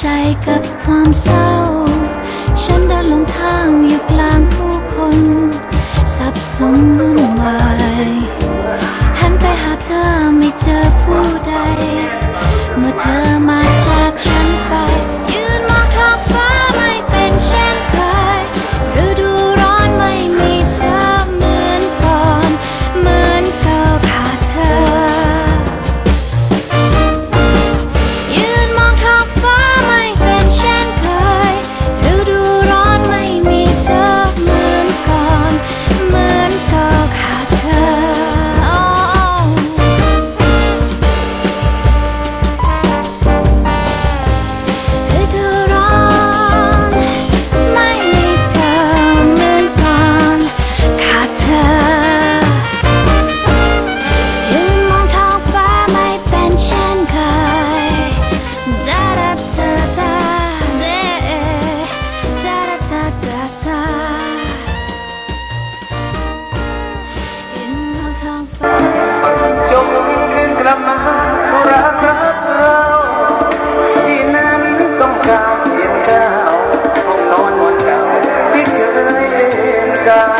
ใจกับความเศร้า ฉันเดินลงทางอยู่กลางผู้คนสับสนวุ่นวายหันไปหาเธอไม่เจอผู้ใด เมื่อเธอมา sky.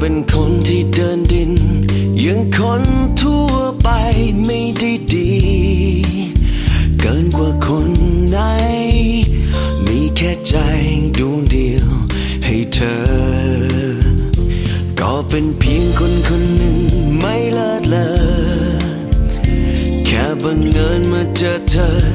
เป็นคนที่เดินดิน ยังคนทั่วไปไม่ได้ดี เกินกว่าคนไหน มีแค่ใจดวงเดียวให้เธอ ก็เป็นเพียงคนคนหนึ่งไม่เลิศเลอแค่บังเอิญมาเจอเธอ